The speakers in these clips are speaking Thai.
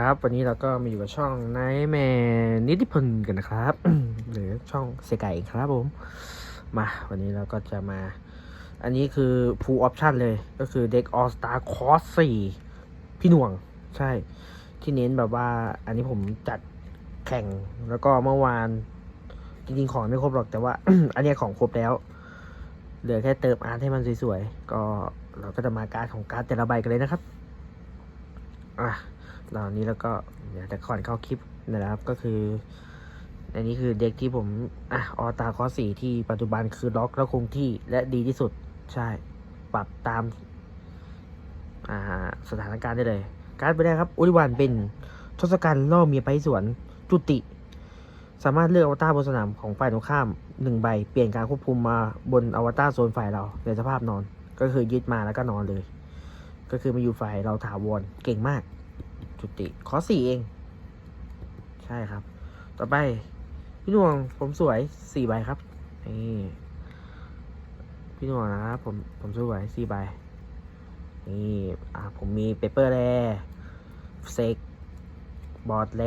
ครับวันนี้เราก็มาอยู่กับช่องไนายแม่นิติพลกันนะครับ หรือช่องเซไก่ครับผม มาวันนี้เราก็จะมา อันนี้คือ full option เลยก็คือเด็ก all star cross 4พี่หน่วงใช่ ที่เน้นแบบว่า อันนี้ผมจัดแข่งแล้วก็เมื่อวาน จริงๆของไม่ครบหรอกแต่ว่า อันนี้ของครบแล้ว เหลือแค่เติมอาร์ตให้มันสวยๆ ก็เราก็จะมาการ์ดของการ์ดแต่ละใบกันเลยนะครับ อะ ตอนนี้แล้วก็เดี๋ยวแต่ก่อนเข้าคลิปนะครับก็คือ อันนี้คือเด็กที่ผมอะออตาคอสี่ที่ปัจจุบันคือล็อกแล้วคงที่และดีที่สุดใช่ ปรับตามอ่าสถานการณ์ได้เลย การ์ดไปได้ครับอุลิวันเป็นทศกัณฐ์ล่อเมียไปสวนจุติ สามารถเลือกอวตารบนสนามของฝ่ายตรงข้ามหนึ่งใบ เปลี่ยนการควบคุมมาบนอวตารโซนฝ่ายเราในสภาพนอน ก็คือยึดมาแล้วก็นอนเลย ก็คือมาอยู่ฝ่ายเราถาวรเก่งมาก จุติ ขอสี่เอง ใช่ครับ ต่อไป พี่นวงผมสวยสี่ใบครับ นี่พี่นวงนะครับผมผมสวยสี่ใบ นี่อ่าผมมีเปเปอร์แรเซกบอร์ดแร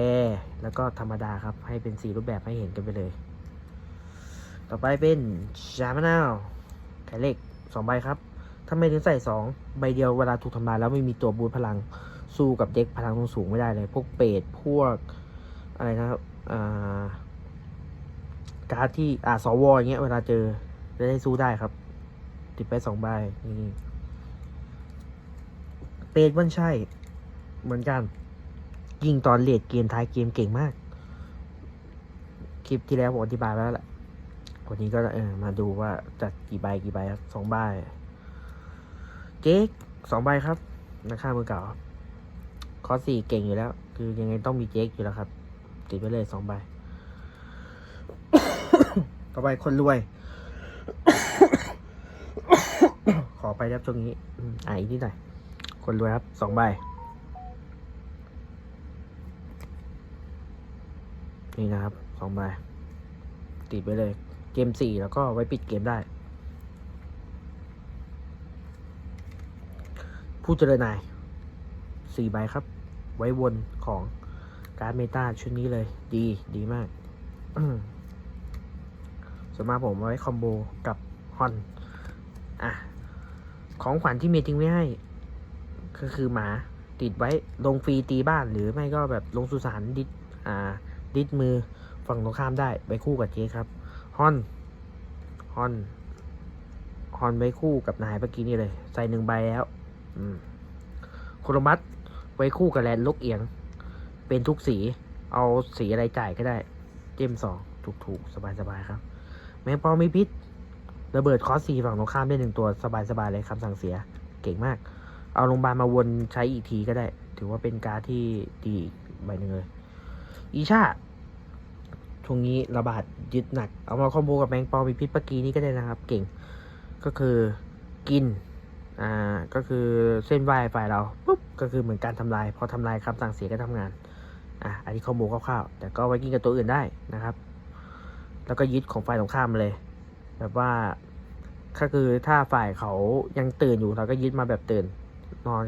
แล้วก็ธรรมดาครับ ให้เป็นสี่รูปแบบให้เห็นกันไปเลย ต่อไปเป็นชามะนาวไข่เล็กสองใบครับทำไมถึงใส่สองใบเดียวเวลาถูกทำลายแล้วไม่มีตัวบูทพลัง สู้กับเด็กพลังสูงไม่ได้เลย พวกเปรตพวกอะไรนะครับอ่าการ์ที่อ่าสวอย่างเงี้ยเวลาเจอจะได้สู้ได้ครับ ติดไปสองใบนี่เปรตมันใช่ เหมือนกัน ยิงตอนเลดเกมท้ายเกมเก่งมาก คลิปที่แล้วผมอธิบายไปแล้วแหละวันนี้ก็เออมาดูว่าจัดกี่ใบกี่ใบครับสองใบเจ๊กสองใบครับนักฆ่ามือเก่า คอสี่เก่งอยู่แล้ว คือยังไงต้องมีเจ๊กอยู่แล้วครับ ติดไปเลยสองใบ ต่อไปคนรวย ขอไปครับช่วงนี้ อ่าอีกนิดหน่อย คนรวยครับสองใบ นี่นะครับสองใบ ติดไปเลย เกมสี่แล้วก็ไว้ปิดเกมได้ ผู้เจริญนาย สี่ใบครับ ไว้วนของการดเมตาชุดนี้เลย ดีดีมากอืมส่วนมากผมไว้คอมโบกับฮอนอะของขวัญที่เมย์ทิ้งไว้ให้ ก็คือหมาติดไว้ลงฟรีตีบ้านหรือไม่ก็แบบลงสุสานดิดอ่า ดิดมือฝั่งตรงข้ามได้ไปคู่กับเจ๊ครับฮอนฮอนฮอนไว้คู่กับนายเมื่อกี้นี่เลย ใส่หนึ่งใบแล้ว อืมโครมัส ไว้คู่กับแลนด์ลกเอียง เป็นทุกสี เอาสีอะไรจ่ายก็ได้ เจมสองถูกถูกสบายสบายๆครับ แมงปอมีพิษ ระเบิดคอสซีฝั่งตรงข้ามได้หนึ่งตัวสบายสบายๆเลยคำสั่งเสีย เก่งมาก เอาโรงพยาบาลมาวนใช้อีกทีก็ได้ ถือว่าเป็นการที่ดีใบหนึ่งเลย อีชาช่วงนี้ระบาดยึดหนัก เอามาคอมโบกับแมงปอมีพิษเมื่อกี้นี้ก็ได้นะครับ เก่ง ก็คือกิน อ่าก็คือเส้นไหวฝ่ายเราปุ๊บก็คือเหมือนการทำลายพอทำลายคำสั่งเสียก็ทำงานอะอันนี้ข้อมูลคร่าวๆแต่ก็ไว้กินกับตัวอื่นได้นะครับ แล้วก็ยึดของฝ่ายตรงข้ามเลย แบบว่าก็คือถ้าฝ่ายเขายังตื่นอยู่เราก็ยึดมาแบบตื่นนอน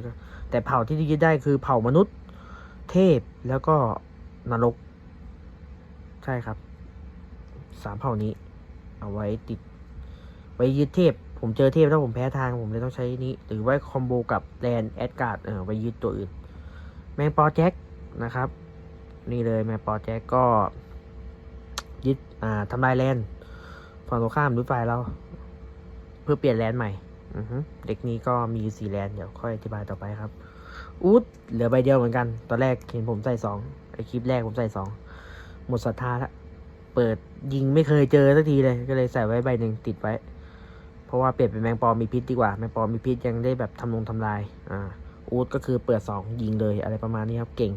แต่เผ่าที่ยึดได้คือเผ่ามนุษย์ เทพแล้วก็นรก ใช่ครับสามเผ่านี้ เอาไว้ติด ไว้ยึดเทพ ผมเจอเทพแล้วผมแพ้ทางผมเลยต้องใช้นี้ หรือไว้คอมโบกับแลนแอดการ์ดเออไว้ยึดตัวอื่น แมงปอแจ็คนะครับ นี่เลยแมงปอแจ็คก็ยึดอ่าทำลายแลนฝั่งตรงข้ามหรือฝ่ายเรา เพื่อเปลี่ยนแลนใหม่เด็กนี้ก็มีอยู่สี่แลนเดี๋ยวค่อยอธิบายต่อไปครับอูดเหลือใบเดียวเหมือนกัน ตอนแรกเห็นผมใส่สองไอคลิปแรกผมใส่สองหมดศรัทธาละเปิดยิงไม่เคยเจอสักทีเลย ก็เลยใส่ไว้ใบหนึ่งติดไว้ เพราะว่าเปลี่ยนเป็นแมงปอมีพิษดีกว่า แมงปอมีพิษยังได้แบบทำลงทำลาย อ่า อูดก็คือเปิดสองยิงเลยอะไรประมาณนี้ครับ เก่ง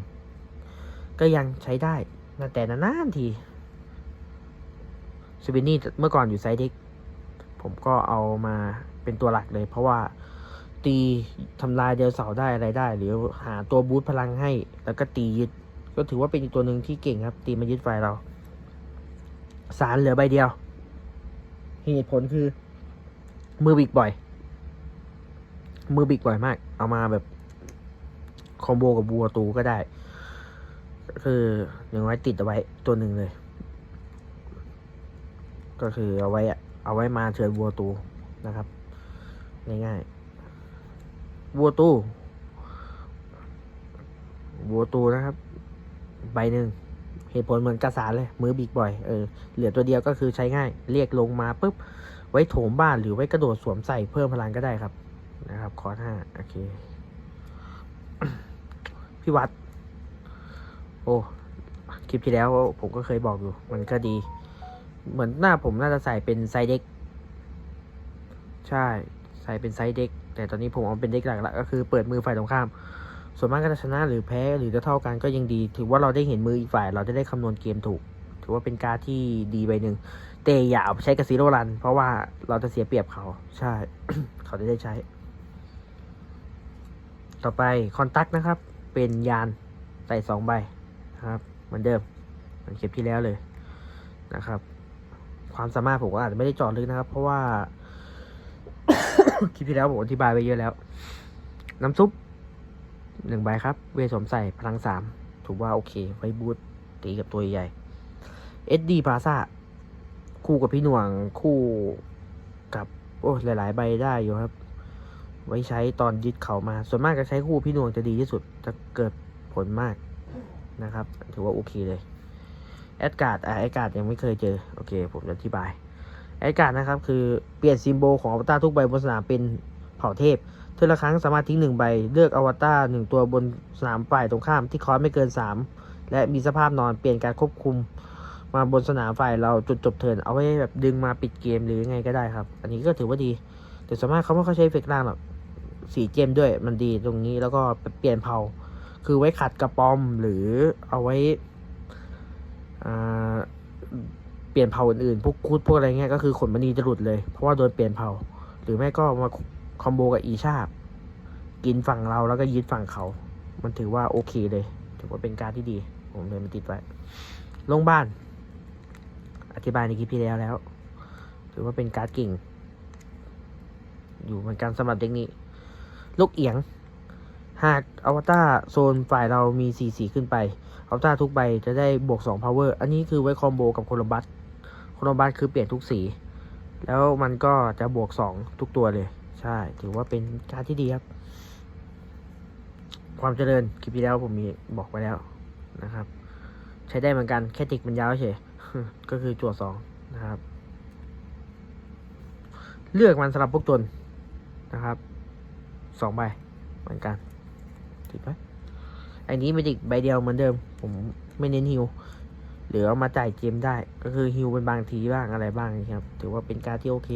ก็ยังใช้ได้นแต่นานๆทีสวินนี่เมื่อก่อนอยู่ไซด์เด็ก ผมก็เอามาเป็นตัวหลักเลย เพราะว่าตีทำลายเดลเสาได้อะไรได้ หรือหาตัวบูทพลังให้ แล้วก็ตียึด ก็ถือว่าเป็นอีกตัวหนึ่งที่เก่งครับ ตีมายึดไฟเรา สารเหลือใบเดียว เหตุผลคือ มือบิกบ่อย มือบิกบ่อยมาก เอามาแบบคอมโบกับบัวตูก็ได้ก็คือหนึ่งไว้ติดเอาไว้ตัวหนึ่งเลย ก็คือเอาไว้เอาไว้มาเชิญวัวตูนะครับ ง่ายๆวัวตูวัวตูนะครับ ใบหนึ่งเหตุผลเหมือนกระสานเลย มือบิกบ่อย เออ เหลือตัวเดียวก็คือใช้ง่าย เรียกลงมาปุ๊บ ไว้โถมบ้านหรือไว้กระโดดสวมใส่เพิ่มพลังก็ได้ครับนะครับ คอร์สห้าโอเคพี่วัด โอ้คลิปที่แล้วผมก็เคยบอกอยู่ มันก็ดี เหมือนหน้าผมน่าจะใส่เป็นไซส์เด็กใช่ ใส่เป็นไซส์เด็กแต่ตอนนี้ผมเอาเป็นเด็กหลักละก็คือเปิดมือฝ่ายตรงข้าม ส่วนมากก็จะชนะหรือแพ้หรือจะเท่ากันก็ยังดี ถือว่าเราได้เห็นมืออีกฝ่าย เราจะได้คำนวณเกมถูก ถือว่าเป็นการที่ดีใบหนึ่งแต่อย่าเอาไปใช้กับซีโรรัน เพราะว่าเราจะเสียเปรียบเขา ใช่ เขาจะได้ใช้ ต่อไปคอนตักนะครับ เป็นยานใส่สองใบนะครับเหมือนเดิมเหมือนคลิปที่แล้วเลยนะครับ ความสามารถผมก็อาจจะไม่ได้จอดลึกนะครับ เพราะว่า คลิปที่แล้วผมอธิบายไปเยอะแล้ว น้ำซุปหนึ่งใบครับ เวสมใส่พลังสามถือว่าโอเค ไว้บูทตีกับตัวใหญ่ SD พาซาคู่กับพี่หน่วงคู่กับ โอ้หลาย ๆ ใบได้อยู่ครับ ไว้ใช้ตอนยึดเขามา ส่วนมากจะใช้คู่พี่หน่วงจะดีที่สุดจะเกิดผลมากนะครับ ถือว่าโอเคเลยแอดการ์ดอะแอดการ์ดยังไม่เคยเจอ โอเค ผมจะอธิบายแอดการ์ดนะครับ คือเปลี่ยนซิมโบลของอวตารทุกใบบนสนามเป็นเผ่าเทพเทือละครั้งสามารถทิ้งหนึ่งใบ เลือกอวตารหนึ่งตัวบนสนามฝ่ายตรงข้ามที่คอสไม่เกินสามและมีสภาพนอนเปลี่ยนการควบคุม มาบนสนามฝ่ายเราจุดจบเทินเอาไว้แบบดึงมาปิดเกมหรือยังไงก็ได้ครับ อันนี้ก็ถือว่าดี แต่ส่วนมากเขาไม่ค่อยใช้เฟกล่างหรอกสีเจมด้วยมันดีตรงนี้แล้วก็เปลี่ยนเผาคือไว้ขัดกระป๋อมหรือเอาไว้เปลี่ยนเผาอื่นๆพวกคูดพวกอะไรเงี้ยก็คือขนมณีจะหลุดเลย เพราะว่าโดนเปลี่ยนเผาหรือไม่ก็มาคอมโบกับอีชาบกินฝั่งเราแล้วก็ยึดฝั่งเขา มันถือว่าโอเคเลย ถือว่าเป็นการที่ดี ผมเลยมาติดไว้ลงบ้าน อธิบายในคลิปที่แล้วแล้ว ถือว่าเป็นการ์ดเก่ง อยู่เหมือนกันสำหรับเด็กนี้ ลูกเอียง หากอวตารโซนฝ่ายเรามีสีสีขึ้นไปอวตารทุกใบจะได้บวก2 power อันนี้คือไว้คอมโบกับโคลอมบัสโคลอมบัสคือเปลี่ยนทุกสี แล้วมันก็จะบวก 2 ทุกตัวเลย ใช่ ถือว่าเป็นการ์ดที่ดีครับความเจริญคลิปที่แล้วผมมีบอกไว้แล้วนะครับ ใช้ได้เหมือนกันแค่ติกมันยาวเฉย ก็คือจั่วสองนะครับ เลือกมันสำหรับพวกตนนะครับสองใบเหมือนกันติดไหมไอ้นี้ไม่ติกใบเดียวเหมือนเดิม ผมไม่เน้นฮิวหรือเอามาจ่ายเกมได้ ก็คือฮิวเป็นบางทีบ้างอะไรบ้างนะครับถือว่าเป็นการที่โอเค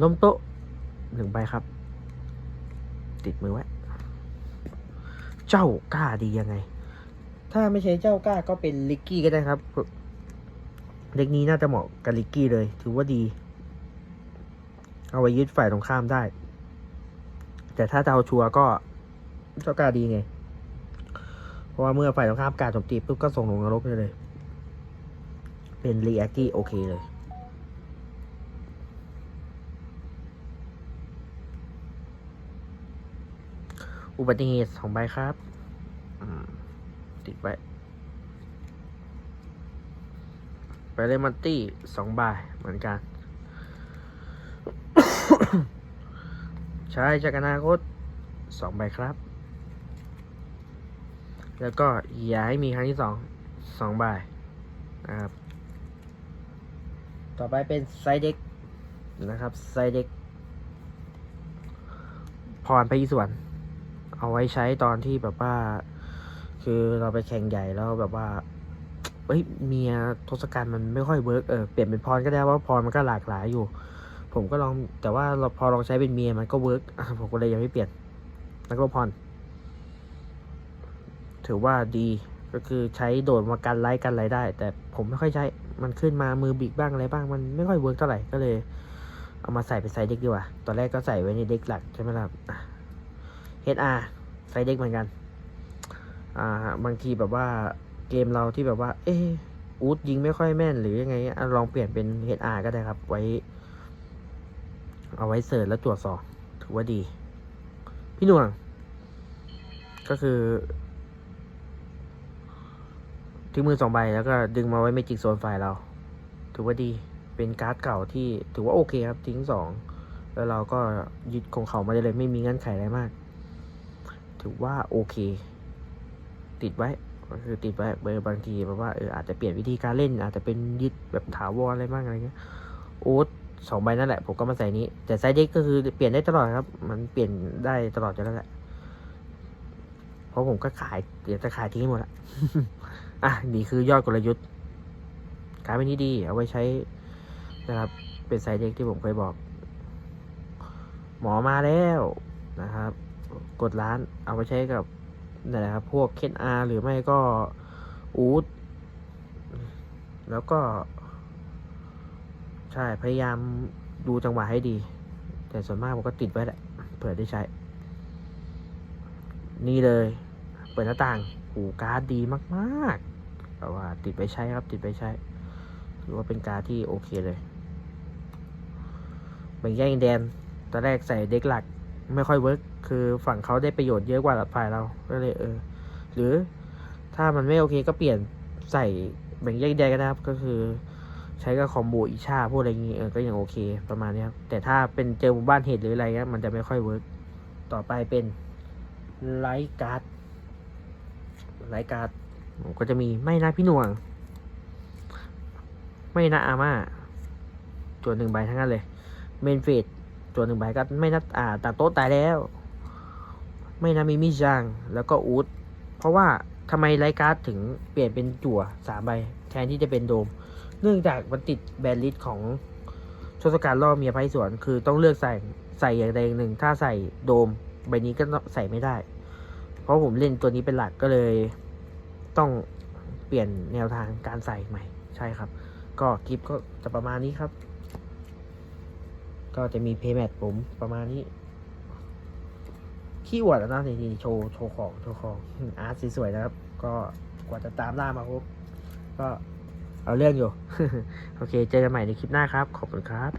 ล้มโต๊ะหนึ่งใบครับ ติดมือไว้ เจ้ากล้าดียังไง ถ้าไม่ใช่เจ้าก้าก็เป็นลิกกี้ก็ได้ครับเด็กนี้น่าจะเหมาะกับลิกกี้เลย ถือว่าดี เอาไว้ยึดฝ่ายตรงข้ามได้ แต่ถ้าจะเอาชัวก็เจ้าก้าดีไง เพราะว่าเมื่อฝ่ายตรงข้ามการโจมตีปุ๊บก็ส่งลงนรกได้เลย เป็นรีแอคที่โอเคเลยอุบัติเหตุสองใบครับ ติดไว้ ไปเลมันตี้สองใบเหมือนกัน ใช้จากอนาคตสองใบครับ แล้วก็อย่าให้มีครั้งที่สองสองใบนะครับ ต่อไปเป็นไซเด็กนะครับไซเด็กพรพระอิศวรเอาไว้ใช้ตอนที่แบบว่า คือเราไปแข่งใหญ่แล้วแบบว่าเฮ้ยเมียทศกัณฐ์มันไม่ค่อยเวิร์กเออเปลี่ยนเป็นพรก็ได้เพราพรมันก็หลากหลายอยู่ ผมก็ลองแต่ว่าเราพอลองใช้เป็นเมียมันก็เวิร์กผมก็เลยยังไม่เปลี่ยนแล้วก็พรถือว่าดีก็คือใช้โดดมากันไลค์กันอะไรได้ แต่ผมไม่ค่อยใช้มันขึ้นมามือบิกบ้างอะไรบ้างมันไม่ค่อยเวิร์กเท่าไหร่ก็เลย เอามาใส่เป็นไซส์เด็กดีกว่า ตอนแรกก็ใส่ไว้ในเด็กหลักใช่ไหมล่ะ HR ไซเด็กเหมือนกัน อ่าบางทีแบบว่าเกมเราที่แบบว่า เอออูดยิงไม่ค่อยแม่นหรือยังไงลองเปลี่ยนเป็น HR ก็ได้ครับ ไว้ เอาไว้เสิร์ชแล้วตรวจสอบถือว่าดี พี่หน่วง ก็คือทิ้งมือสองใบแล้วก็ดึงมาไว้เมจิกโซนฝ่ายเรา ถือว่าดีเป็นการ์ดเก่าที่ถือว่าโอเคครับ ทิ้งสองแล้วเราก็ยึดของเขามาได้เลยไม่มีเงื่อนไขอะไรมาก ถือว่าโอเค ติดไว้ก็คือติดไว้เบอร์บางทีแบบว่าเอออาจจะเปลี่ยนวิธีการเล่น อาจจะเป็นยึดแบบถาวรอะไรบ้างอะไรเงี้ยโอ๊ตสองใบนั่นแหละผมก็มาใส่นี้ แต่ไซส์เด็กก็คือเปลี่ยนได้ตลอดครับ มันเปลี่ยนได้ตลอดอยู่แล้วแหละเพราะผมก็ขายเดี๋ยวจะขายทิ้งหมดละอะนี่คือยอดกลยุทธ์การเป็นที่ดีเอาไว้ใช้นะครับ เป็นไซส์เด็กที่ผมเคยบอก หมอมาแล้วนะครับ กดร้านเอาไปใช้กับ นั่นแหละครับ พวกเคนอาหรือไม่ก็อูดแล้วก็ ใช่ พยายามดูจังหวะให้ดี แต่ส่วนมากผมก็ติดไว้แหละ เผื่อได้ใช้ นี่เลย เปิดหน้าต่างหูการ์ดดีมากๆแต่ว่าติดไปใช้ครับ ติดไปใช้ถือว่าเป็นการ์ดที่โอเคเลยแบ่งแยกอินแดนตอนแรกใส่เด็กหลักไม่ค่อยเวิร์ก คือฝั่งเขาได้ประโยชน์เยอะกว่าฝ่ายเราก็เลยเออ หรือถ้ามันไม่โอเคก็เปลี่ยนใส่แบ่งแยกแดนกันนะครับ ก็คือ ใช้กับคอมโบอิชาพวกอะไรอย่างงี้เออก็ยังโอเคประมาณนี้ครับ แต่ถ้าเป็นเจอหมู่บ้านเหตุหรืออะไรเงี้ยมันจะไม่ค่อยเวิร์กต่อไปเป็นไลท์การ์ดไลท์การ์ดก็จะมีไม่นะพี่หน่วง ไม่นะอาม่าจวนหนึ่งใบทั้งนั้นเลย เมนเฟดจวนหนึ่งใบก็ไม่นัดอ่าตัดโต๊ะตายแล้ว ไม่นะมีมิจังแล้วก็อูดเพราะว่าทำไมไลการ์ดถึงเปลี่ยนเป็นจั่วสามใบแทนที่จะเป็นโดม เนื่องจากมันติดแบนลิสของทศกัณฐ์ล่อเมียไพศวรคือต้องเลือกใส่ใส่อย่างใดอย่างหนึ่ง ถ้าใส่โดมใบนี้ก็ใส่ไม่ได้ เพราะผมเล่นตัวนี้เป็นหลักก็เลยต้องเปลี่ยนแนวทางการใส่ใหม่ ใช่ครับ ก็คลิปก็จะประมาณนี้ครับ ก็จะมีเพย์แมทผมประมาณนี้ ขี้อวดนะนี่โชว์โชว์ของโชว์ของอาร์ตสวยๆนะครับ ก็กว่าจะตามล่ามาครบก็เอาเรื่องอยู่ โอเค เจอกันใหม่ในคลิปหน้าครับ ขอบคุณครับ